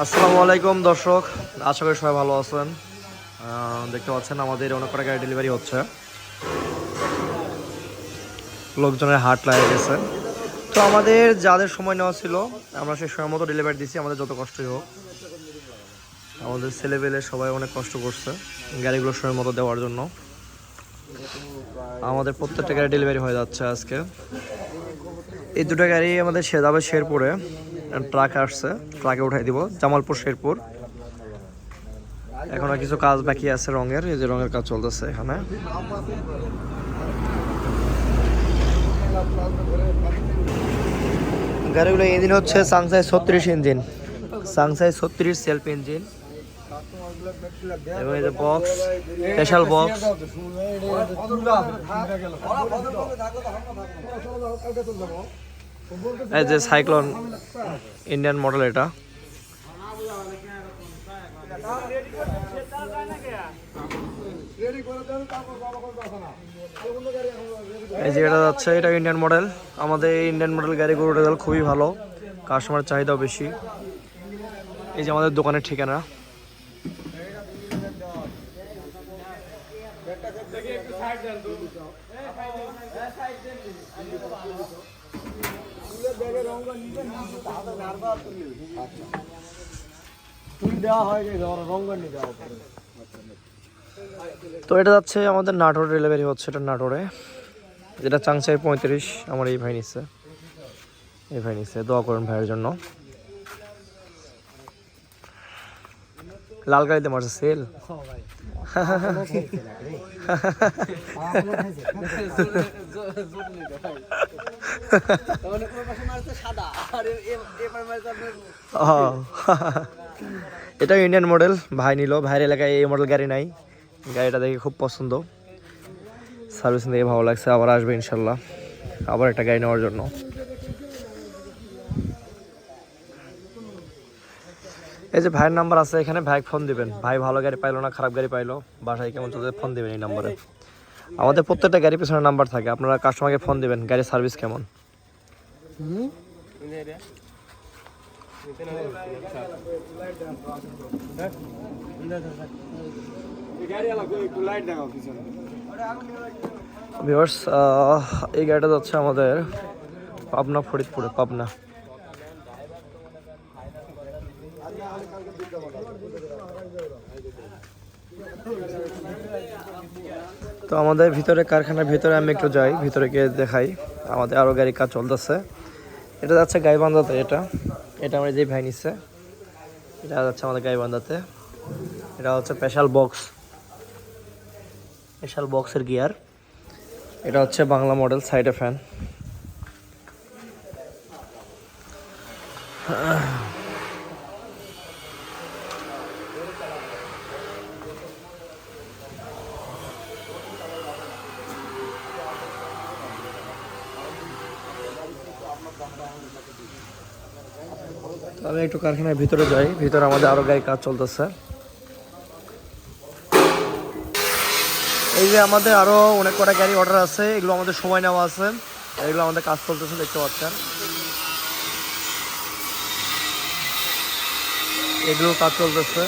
আসসালামু আলাইকুম, দর্শক। আশা করি সবাই ভালো আছেন। দেখতে পাচ্ছেন আমাদের অনেক কটা গাড়ি ডেলিভারি হচ্ছে। লোকজনের হাট লাগে গেছে। তো আমাদের যাদের সময় নেওয়া ছিল, আমরা সেই সময় মতো ডেলিভারি দিছি। আমাদের যত কষ্টই হোক, আমাদের ছেলেবেলে সবাই অনেক কষ্ট করছে গাড়িগুলো সময় মতো দেওয়ার জন্য। আমাদের প্রত্যেকটা গাড়ি ডেলিভারি হয়ে যাচ্ছে আজকে। এই দুটো গাড়ি আমাদের সে যাবে শেরপুরে। ট্রাক আসছে। ট্রাকে উঠাই দিব। জামালপুর, শেরপুর। এখনও কিছু কাজ বাকি আছে রঙের। এই যে রঙের কাজ চলতেছে এখানে। গাড়িগুলো ইঞ্জিন হচ্ছে সাংসাই ছত্রিশ ইঞ্জিন। সাংসাই ছত্রিশ সেলফ ইঞ্জিন এবং এই যে বক্স স্পেশাল বক্স এই যে সাইক্লোন ইন্ডিয়ান মডেল এটা। এই যে এটা যাচ্ছে, এটা ইন্ডিয়ান মডেল। আমাদের এই ইন্ডিয়ান মডেল গাড়িগুলোর রেজাল্ট খুবই ভালো কাস্টমার চাহিদাও বেশি। এই যে আমাদের দোকানের ঠিকানা। তো এটা যাচ্ছে আমাদের নাটোর ডেলিভারি হচ্ছে এটা নাটোরে। যেটা চাংসাই পঁয়ত্রিশ আমার এই ভাই নিচ্ছে এই ভাই নিচ্ছে দোয়া করেন ভাইয়ের জন্য। লাল গাড়িতে মারছে সেল এটা ইন্ডিয়ান মডেল ভাই নিল। ভাইয়ের এলাকায় এই মডেল গাড়ি নাই। গাড়িটা দেখে খুব পছন্দ। সার্ভিস দেখে ভালো লাগছে, আবার আসবে ইনশাল্লাহ। আবার একটা গাড়ি নেওয়ার জন্য। এই যে ভাইয়ের নাম্বার আছে, এখানে ভাই ফোন দিবেন। ভাই ভালো গাড়ি পাইলো না, খারাপ গাড়ি পাইলো? বাসায় কেমন চলছে ফোন দিবেন এই নাম্বারে আমাদের প্রত্যেকটা গাড়ির পিছনে নাম্বার থাকে। আপনারা কাস্টমারকে ফোন দিবেন, গাড়ির সার্ভিস কেমন? এই গাড়িটা যাচ্ছে আমাদের পাবনা ফরিদপুরে পাবনা। তো আমাদের ভিতরে কারখানার ভিতরে আমি একটু যাই, ভিতরে গিয়ে দেখাই। আমাদের আরও গাড়ি কাজ চলতেছে। এটা যাচ্ছে গাইবান্ধাতে, এটা। এটা আমার যে ভাই নিচ্ছে এটা যাচ্ছে আমাদের গাইবান্ধাতে। এটা হচ্ছে স্পেশাল বক্স। স্পেশাল বক্সের গিয়ার। এটা হচ্ছে বাংলা মডেল, সাইডে ফ্যান। আমি একটু কারখানার ভিতরে যাই। ভিতরে আমাদের আরও গাড়ি কাজ চলতেছে। এই যে আমাদের আরও অনেক কটা গাড়ি অর্ডার আছে, এগুলো আমাদের সময় নেওয়া আছে। এগুলো আমাদের কাজ চলতেছে, দেখতে পাচ্ছেন। এগুলো কাজ চলতেছে।